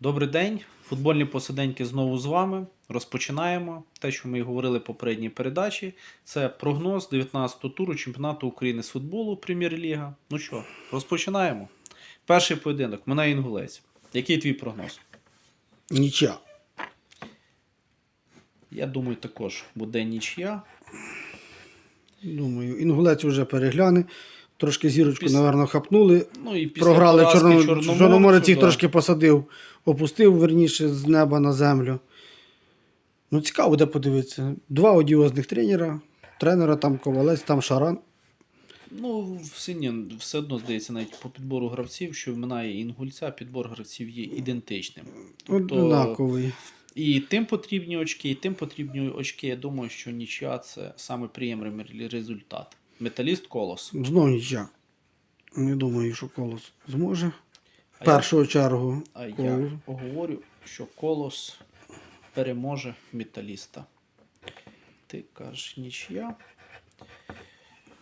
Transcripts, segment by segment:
Добрий день, футбольні посиденьки знову з вами. Розпочинаємо те, що ми і говорили в попередній передачі. Це прогноз 19-го туру чемпіонату України з футболу Прем'єр-ліга. Ну що, розпочинаємо. Перший поєдинок. Мене Інгулець. Який твій прогноз? Нічия. Я думаю, також буде нічия. Думаю, інгулець вже перегляне. Трошки зірочку, Піс- напевно, хапнули. Ну і після Програли Чорно... Чорноморець їх да. трошки посадив, опустив верніше з неба на землю. Ну, цікаво буде подивитися. Два одіозних тренера. Тренера там Ковалець, там Шаран. Ну, все, ні, все одно здається, навіть по підбору гравців, що минає інгульця, підбор гравців є ідентичним. Тобто, Однаковий. І тим потрібні очки, і тим потрібні очки. Я думаю, що нічия це саме приємний результат. Металіст колос. Знов нічия. Не думаю, що колос зможе. А Першу чергу. А колос. я говорю, що колос переможе металіста. Ти кажеш нічия.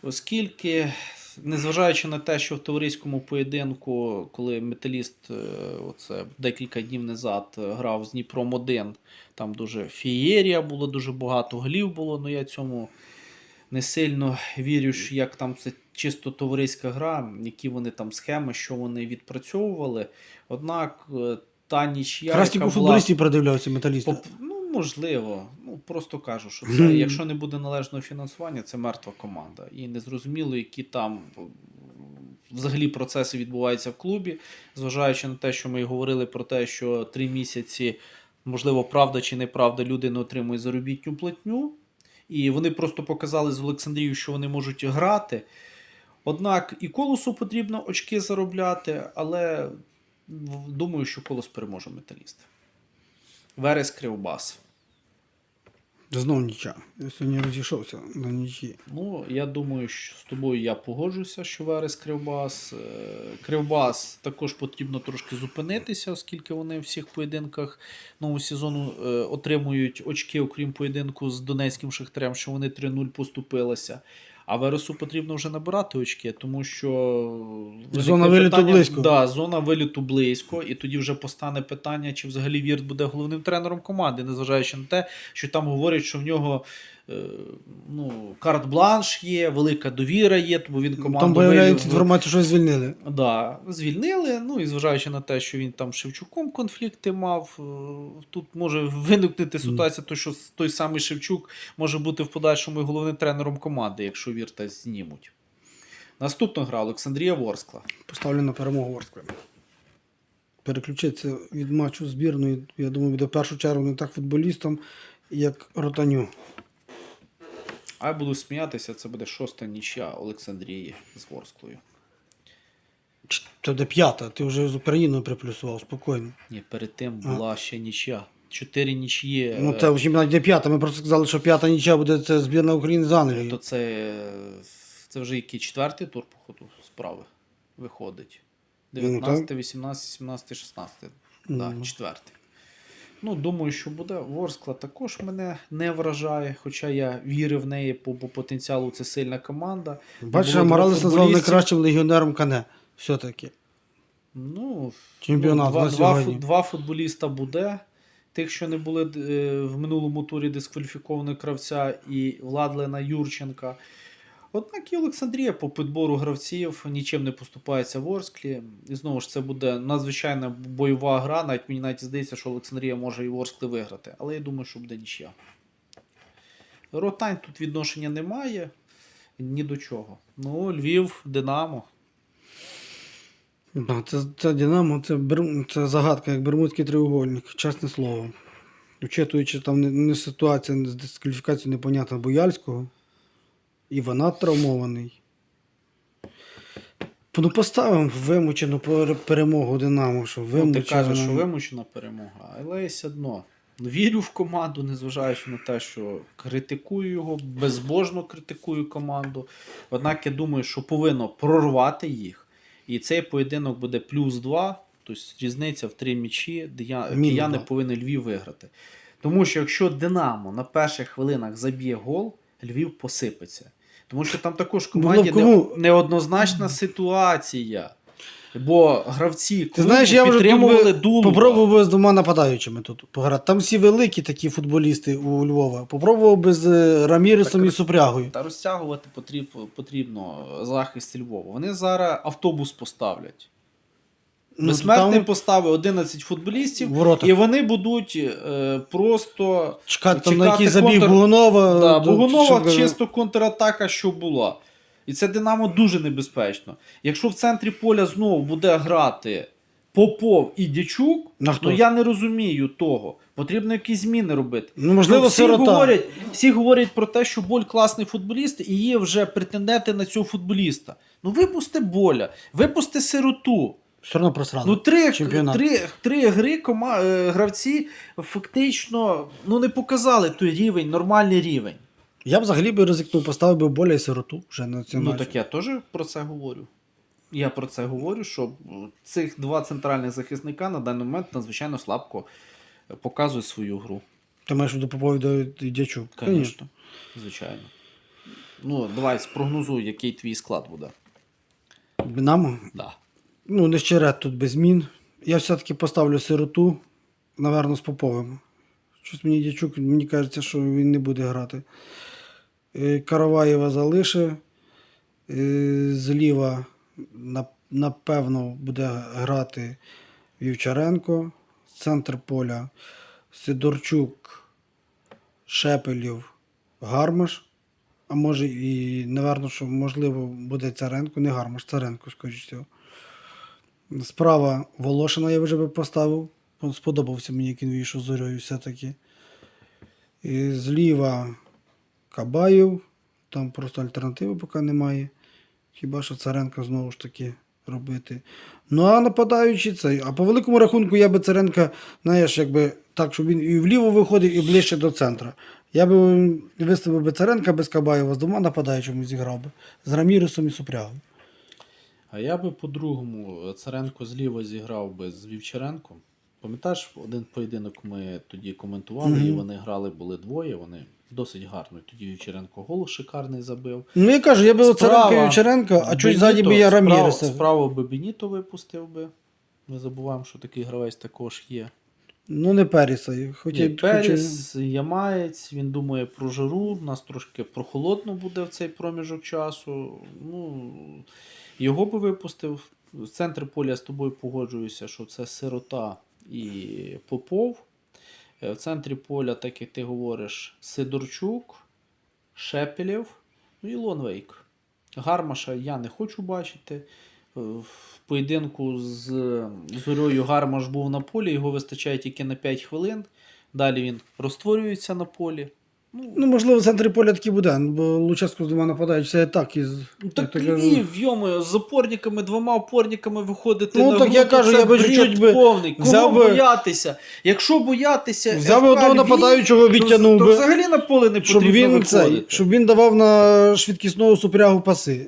Оскільки, незважаючи на те, що в товариському поєдинку, коли металіст е, оце, декілька днів назад е, грав з Дніпром 1, там дуже фієрія було, дуже багато голів було, але я цьому не сильно вірю, як там це чисто товариська гра, які вони там схеми, що вони відпрацьовували. Однак е, та нічия, у була футболістів продивлявся металіста. Поп- Ну, можливо. Ну, просто кажу, що це, якщо не буде належного фінансування, це мертва команда. І незрозуміло, які там е, взагалі процеси відбуваються в клубі, зважаючи на те, що ми говорили про те, що три місяці, можливо, правда чи неправда, люди не отримують заробітню платню. І вони просто показали з Олександрією, що вони можуть грати. Однак і колосу потрібно очки заробляти, але думаю, що колос переможе металіст. Верес Кривбас. Знов ніча. Я сьогодні розійшовся на нічі. Ну, я думаю, що з тобою я погоджуся, що Верес Кривбас. Е, Кривбас також потрібно трошки зупинитися, оскільки вони в всіх поєдинках нового сезону е, отримують очки, окрім поєдинку з Донецьким Шахтарем, що вони 3-0 поступилися. А Вересу потрібно вже набирати очки, тому що Зона виліту близько. Да, зона виліту близько, і тоді вже постане питання, чи взагалі Вірт буде головним тренером команди, незважаючи на те, що там говорять, що в нього ну, карт-бланш є, велика довіра є, тому він команду Там появляється вивів- інформація, що звільнили. Да, звільнили. Ну і зважаючи на те, що він там з Шевчуком конфлікти мав, е, тут може виникнути ситуація, то що той самий Шевчук може бути в подальшому і головним тренером команди, якщо Вірта знімуть. Наступна гра Олександрія Ворскла. Поставлю на перемогу Ворскли. Переключитися від матчу збірної, я думаю, буде в першу чергу не так футболістам, як ротаню. А я буду сміятися, це буде шоста нічя Олександрії з Ворсклою. Це де п'ята, ти вже з Україною приплюсував, спокійно. Ні, перед тим була ще нічя. Чотири нічї. Ну це в чемпіонаті де п'ята. Ми просто сказали, що п'ята нічия буде це збірна України з То це, це вже який четвертий тур, походу, справи виходить. Ну, 19, так. 18, 17, 16. Ну. Да, четвертий. Ну, думаю, що буде. Ворскла також мене не вражає, хоча я вірив в неї по, по потенціалу. Це сильна команда. Бачиш, Моралес назвав найкращим легіонером Кане. Все-таки. Ну, Чемпіонат ну, два, два, два футболіста буде. Тих, що не були е, в минулому турі дискваліфікованого кравця, і Владлена Юрченка. Однак і Олександрія по підбору гравців нічим не поступається в Орсклі. І знову ж це буде надзвичайна бойова гра. Навіть мені навіть здається, що Олександрія може і в Орсклі виграти. Але я думаю, що буде нічия. Ротань тут відношення немає ні до чого. Ну, Львів, Динамо. Це, це Динамо, це, це загадка, як Бермудський треугольник, чесне слово. Учитуючи там не, не ситуація з дискваліфікацією непонятна Бояльського, і вона травмований. Ну, поставимо вимучену перемогу Динамо, що Ну, ти вимучена. кажеш, що вимучена перемога, але все одно вірю в команду, незважаючи на те, що критикую його, безбожно критикую команду. Однак я думаю, що повинно прорвати їх. І цей поєдинок буде плюс 2, тобто різниця в три м'ячі, де я, кияни два. Львів виграти. Тому що якщо Динамо на перших хвилинах заб'є гол, Львів посипеться. Тому що там також в Було б команді кому- не, неоднозначна ситуація. Бо гравці Ти клубу знаєш, я вже тут підтримували би Дулуба. попробував би з двома нападаючими тут пограти. Там всі великі такі футболісти у Львова. Попробував би з е, Раміресом Так, і Супрягою. Та розтягувати потрібно, потрібно захист Львова. Вони зараз автобус поставлять. Ну, Безсмертний там поставив 11 футболістів, в воротах. і вони будуть е, просто Чекати там на чекати якийсь забіг контр- Бугунова. Да, Бугунова щоб- чисто контратака, що була. І це Динамо дуже небезпечно. Якщо в центрі поля знову буде грати Попов і Дячук, ну я не розумію того. Потрібно якісь зміни робити. Ну, можливо, всі сирота. говорять, всі говорять про те, що Боль класний футболіст, і є вже претенденти на цього футболіста. Ну випусти боля, випусти сироту. Все одно просрали. Ну, три, Чемпіонат. три, три гри кома, е, гравці фактично ну, не показали той рівень, нормальний рівень. Я б взагалі би ризикнув, поставив би боля і сироту вже на цю Ну так я теж про це говорю. Я про це говорю, що цих два центральних захисника на даний момент надзвичайно слабко е, показують свою гру. Ти маєш до Попові до Дячук. Звісно. Звичайно. Ну, давай спрогнозуй, який твій склад буде. Динамо. Да. Ну, не щерет тут без змін. Я все-таки поставлю сироту, наверно, з Поповим. Щось мені дячук, мені кажеться, що він не буде грати. Е, Караваєва залише. Е, Зліва, напевно, буде грати Вівчаренко. Центр поля Сидорчук, Шепелів, Гармаш. А може і, напевно, що можливо буде Царенко, не Гармаш, Царенко, скоріш всього. Справа Волошина я вже би поставив. Сподобався мені, вийшов зорьою все-таки. І зліва Кабаєв. Там просто альтернативи поки немає. Хіба що Царенка знову ж таки робити. Ну а нападаючи цей. А по великому рахунку я би Царенка, знаєш, якби так, щоб він і вліво виходив, і ближче до центра. Я би виставив би Царенка без Кабаєва з двома нападаючими зіграв би. З Раміресом і Супрягом. А я би по-другому Царенко зліва зіграв би з Вівчаренком. Пам'ятаєш, один поєдинок ми тоді коментували, Мгм. і вони грали, були двоє, вони досить гарно. Тоді Вівчаренко гол шикарний забив. Ну я кажу, я би Царенко Вівчаренка, а чуть ззаді би я справа- Раміреса. Справа би Беніто випустив би. Ми забуваємо, що такий гравець також є. Ну не Періса. Хоч Ні, Періс, Ямаєць, він думає про жару, у нас трошки прохолодно буде в цей проміжок часу. Ну, його би випустив. З центр поля з тобою погоджуюся, що це сирота і Попов. Е, В центрі поля, так як ти говориш, Сидорчук, Шепелєв, ну і Лонвейк. Гармаша я не хочу бачити. Е, В поєдинку з Зорьою Гармаш був на полі, його вистачає тільки на 5 хвилин. Далі він розтворюється на полі. Ну, Ну, можливо, в центрі поля таки буде, бо Луческо з двома нападають, так із. ну, так. Львів, йомо, з опорниками, двома опорниками виходити Ну, на так гру, я кажу, це я би бред чуть-чуть би повний. Взяв би- боятися? Якщо боятися Взяв би одного нападаючого, відтягнув то, би, взагалі на поле не Щоб він, виходити. цей, щоб він давав на швидкісного супрягу паси.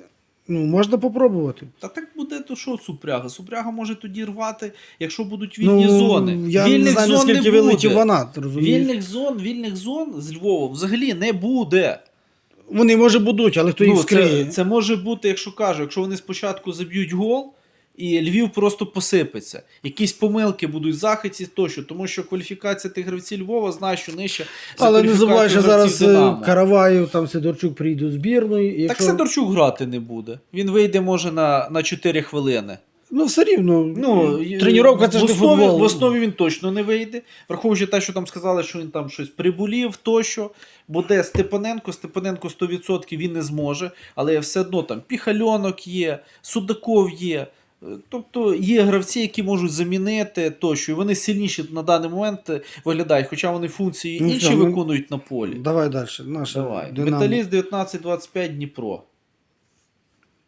Ну, можна попробувати. Та так буде, то що Супряга? Супряга може тоді рвати, якщо будуть вільні ну, зони. Я Вільних не знаю, зон наскільки не буде. вилетів вона, розумієш? Вільних зон, вільних зон з Львова взагалі не буде. Вони, може, будуть, але хто їх Ну, скриє? це, це може бути, якщо кажу, якщо вони спочатку заб'ють гол, і Львів просто посипеться. Якісь помилки будуть в захисті тощо, тому що кваліфікація тих гравців Львова знає, що нижче. Але не забувай, що зараз е, Динамо. Караваєв, там Сидорчук прийдуть з збірної. і Так Сидорчук грати не буде. Він вийде, може, на, на 4 хвилини. Ну, все рівно. Ну, тренування це в ж не основі, футбол. в основі він точно не вийде. Враховуючи те, що там сказали, що він там щось приболів, тощо. Буде Степаненко, Степаненко 100% він не зможе, але все одно там Піхальонок є, Судаков є. Тобто є гравці, які можуть замінити тощо, і вони сильніші на даний момент виглядають, хоча вони функції Ну, інші ми- виконують на полі. Давай далі. Наша Давай. Динамо. Металіст 19-25 Дніпро.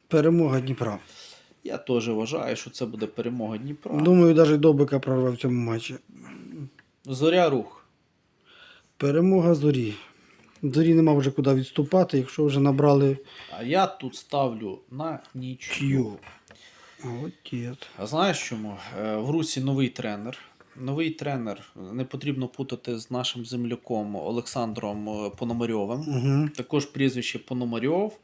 Перемога Дніпра. Я теж вважаю, що це буде перемога Дніпра. Думаю, навіть Добика прорве в цьому матчі. Зоря рух. Перемога зорі. Зорі нема вже куди відступати, якщо вже набрали А я тут ставлю на нічю. Чью. А знаєш чому? Е, В Русі новий тренер. Новий тренер не потрібно путати з нашим земляком Олександром е, Пономарьовим. Угу. Також прізвище Пономарьов.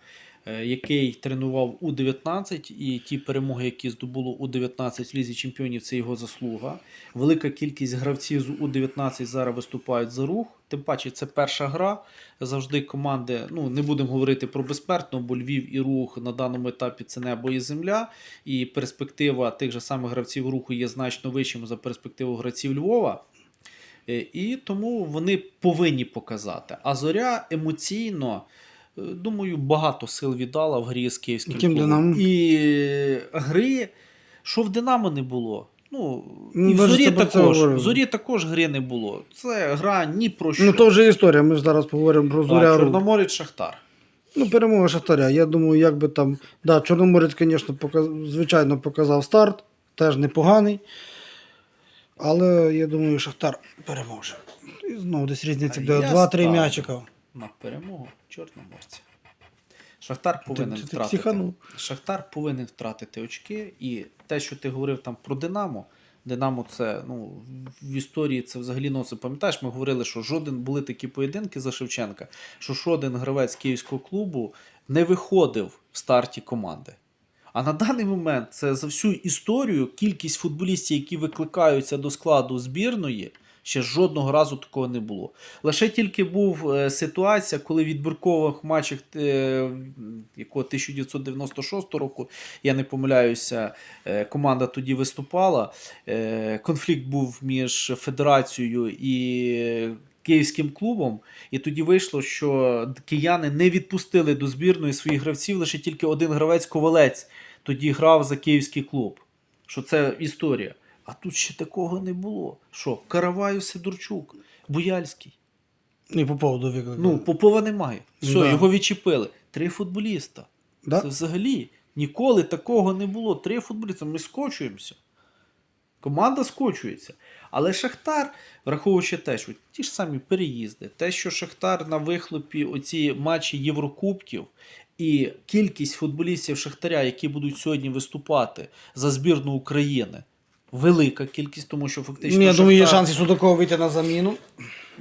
Е, який тренував У-19, і ті перемоги, які здобуло У-19 в Лізі Чемпіонів, це його заслуга. Велика кількість гравців з У-19 зараз виступають за рух. Тим паче, це перша гра. Завжди команди, ну не будемо говорити про безпертно, бо Львів і рух на даному етапі це небо і земля. І перспектива тих же самих гравців руху є значно вищим за перспективу гравців Львова. Е, І тому вони повинні показати. А зоря емоційно, думаю, багато сил віддала в грі з київським Яким клубом. «Динамо»? І гри, що в Динамо не було. Ну, Ну, і в ви зорі це про це також. говорили. В зорі також гри не було. Це гра ні про що. Ну то вже історія. Ми ж зараз поговоримо про Так, зоря. Рух. Чорноморець Шахтар. Ну, перемога Шахтаря. Я думаю, як би там. Да, Чорноморець, звісно, показ... звичайно показав старт, теж непоганий. Але я думаю, Шахтар переможе. І знову десь різниця буде Я 2-3 ставлю. м'ячика. На перемогу Чорноморця. Шахтар повинен ти- ти втратити. психанув. Шахтар повинен втратити очки. І те, що ти говорив там про Динамо. Динамо це ну, в історії це взагалі носить. Пам'ятаєш, ми говорили, що жоден були такі поєдинки за Шевченка, що жоден гравець київського клубу не виходив в старті команди. А на даний момент це за всю історію кількість футболістів, які викликаються до складу збірної, ще жодного разу такого не було. Лише тільки був е, ситуація, коли в відбіркових матчах е, якого 1996 року, я не помиляюся, е, команда тоді виступала. Конфлікт був між федерацією і київським клубом. І тоді вийшло, що кияни не відпустили до збірної своїх гравців, лише тільки один гравець Ковалець тоді грав за київський клуб. Що це історія. А тут ще такого не було. Що? Караваю Сидорчук, Буяльський. І по поводу виклику. Ну, Попова немає. Все, Да. його відчепили. Три футболіста. да? Це взагалі ніколи такого не було. Три футболіста. Ми скочуємося. Команда скочується. Але Шахтар, враховуючи те, що ті ж самі переїзди, те, що Шахтар на вихлопі оці матчі Єврокубків і кількість футболістів Шахтаря, які будуть сьогодні виступати за збірну України, велика кількість, тому що фактично. Ну, я думаю, є Шахтар- шанс і Судакова вийти на заміну.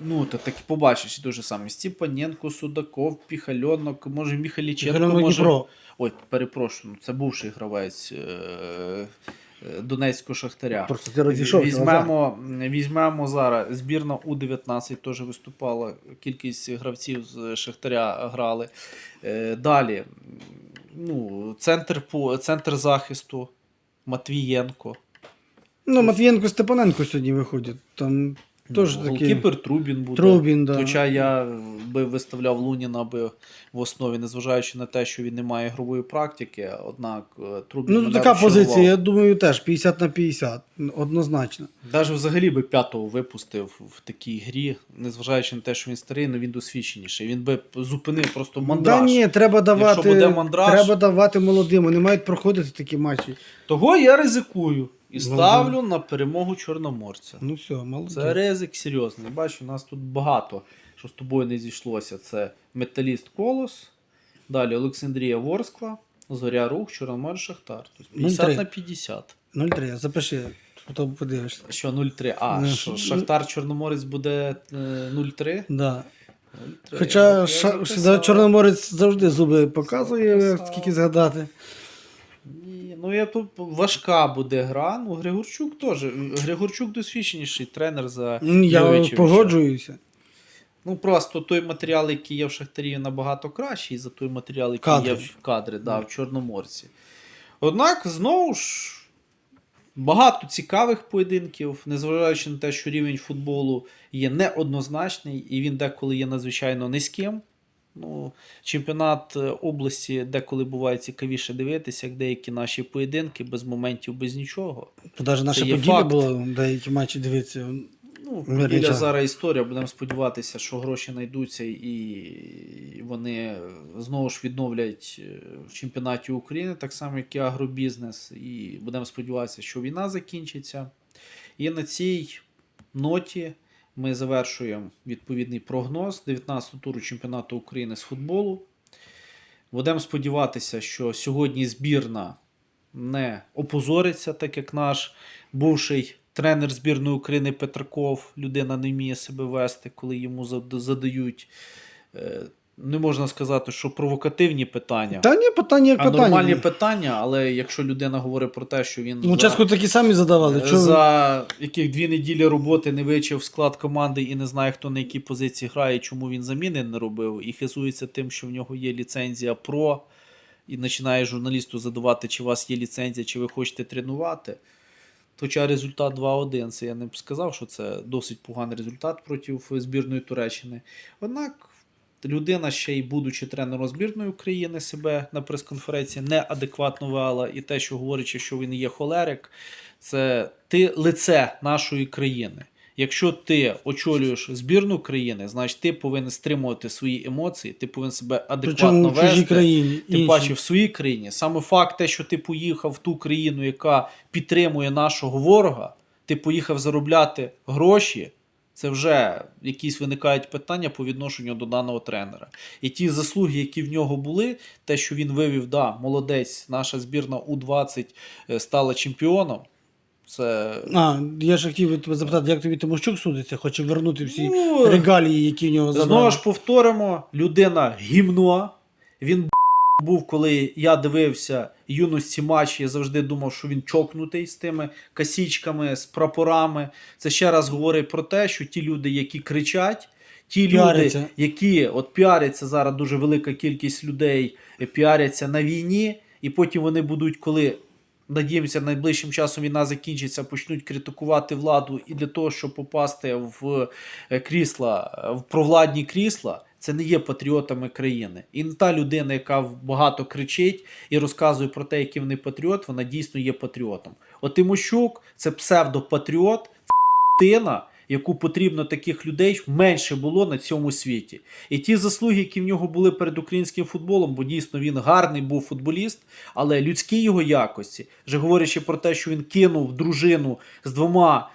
Ну, то так і побачиш дуже саме. Степаненко, Судаков, Піхальонок, може Міхаліченко, може. Дніпро. Ой, перепрошую, ну, це бувший гравець е- е, Донецького Шахтаря. Просто ти розійшовся. Візьмемо, візьмемо зараз. Збірна У-19 теж виступала. Кількість гравців з Шахтаря грали. Е, Далі. Ну, центр, по- центр захисту Матвієнко. Ну, Матвієнко Степаненко сьогодні виходять. Там теж ну, такий. голкіпер Трубін буде. Трубін, да. Хоча я би виставляв Луніна би в основі, незважаючи на те, що він не має ігрової практики, однак е, Трубін. Ну, така розчарував. позиція, я думаю, теж 50 на 50. Однозначно. Навіть взагалі би п'ятого випустив в такій грі, незважаючи на те, що він старий, але він досвідченіший. Він би зупинив просто мандраж. Да ні, треба давати, буде мандраж- треба давати молодим. Вони мають проходити такі матчі. Того я ризикую і Ну, ставлю на перемогу Чорноморця. Ну все, молодець. Це ризик серйозний. Бачу, у нас тут багато, що з тобою не зійшлося. Це Металіст Колос, далі Олександрія Ворскла, Зоря Рух, Чорномор Шахтар. Тобто 50 0-3. на 50. 0-3, запиши, потім подивишся. Що 0-3. А, Ну, що, Шахтар Чорноморець буде е, 0-3? Да. 0-3. Хоча Я ша, записав. Чорноморець завжди зуби показує, скільки згадати. Ну я тут важка буде гра. Ну, Григорчук теж. Григорчук досвідченіший тренер за Я Йовичевича. погоджуюся. Ну просто той матеріал, який є в Шахтарі, набагато кращий за той матеріал, який Кадри. є в кадри, да, в Чорноморці. Однак, знову ж, багато цікавих поєдинків, незважаючи на те, що рівень футболу є неоднозначний, і він деколи є надзвичайно низьким. Ну, чемпіонат е, області деколи буває цікавіше дивитися, як деякі наші поєдинки без моментів, без нічого. Навіть поділя факт. була деякі матчі дивитися. Ну, біля зараз історія. Будемо сподіватися, що гроші знайдуться і вони знову ж відновлять е, в чемпіонаті України, так само, як і агробізнес. І будемо сподіватися, що війна закінчиться. І на цій ноті ми завершуємо відповідний прогноз 19-го туру чемпіонату України з футболу. Будемо сподіватися, що сьогодні збірна не опозориться, так як наш бувший тренер збірної України Петраков, людина не вміє себе вести, коли йому задають е, не можна сказати, що провокативні питання, Та ні, питання як а питання. нормальні питання, але якщо людина говорить про те, що він Ну, чесно, такі самі задавали. Чого за яких дві неділі роботи не вивчив склад команди і не знає, хто на якій позиції грає, чому він заміни не робив, і хизується тим, що в нього є ліцензія ПРО, і починає журналісту задавати, чи у вас є ліцензія, чи ви хочете тренувати. Хоча результат 2-1, це я не б сказав, що це досить поганий результат проти збірної Туреччини. Однак людина, ще й будучи тренером збірної України, себе на прес-конференції неадекватно вела, і те, що говорячи, що він є холерик, це ти лице нашої країни. Якщо ти очолюєш збірну країни, значить ти повинен стримувати свої емоції, ти повинен себе адекватно Причому вести. країні. Іншій. паче в своїй країні. Саме факт, те, що ти поїхав в ту країну, яка підтримує нашого ворога, ти поїхав заробляти гроші. Це вже якісь виникають питання по відношенню до даного тренера. І ті заслуги, які в нього були, те, що він вивів, да, молодець, наша збірна У-20 е, стала чемпіоном. Це А, я ж хотів тебе запитати, як тобі Тимощук судиться, хоче вернути всі Ну, регалії, які в нього забрали. Знову ж повторимо, людина гімно. Він б**, був, коли я дивився юності матч, я завжди думав, що він чокнутий з тими касічками, з прапорами. Це ще раз говорить про те, що ті люди, які кричать, ті Піаряться. люди, які от піаряться зараз дуже велика кількість людей, е, піаряться на війні, і потім вони будуть, коли. Надіємося, найближчим часом війна закінчиться, почнуть критикувати владу і для того, щоб попасти в е, крісла, е, в провладні крісла, це не є патріотами країни. І не та людина, яка багато кричить і розказує про те, який вони патріот, вона дійсно є патріотом. От Тимощук це псевдопатріот, тина, яку потрібно таких людей менше було на цьому світі. І ті заслуги, які в нього були перед українським футболом, бо дійсно він гарний був футболіст, але людські його якості, вже говорячи про те, що він кинув дружину з двома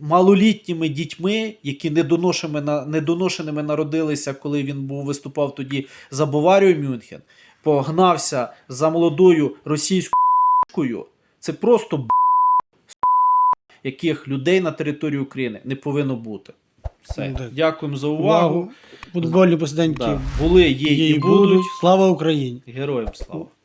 малолітніми дітьми, які недоношеними, недоношеними народилися, коли він був виступав тоді за Баварію Мюнхен, погнався за молодою російською. Це просто б**, яких людей на території України не повинно бути. Все. Дякуємо за увагу. Футбольні посиденьки Да. Були, є, є і будуть. Слава Україні! Героям слава.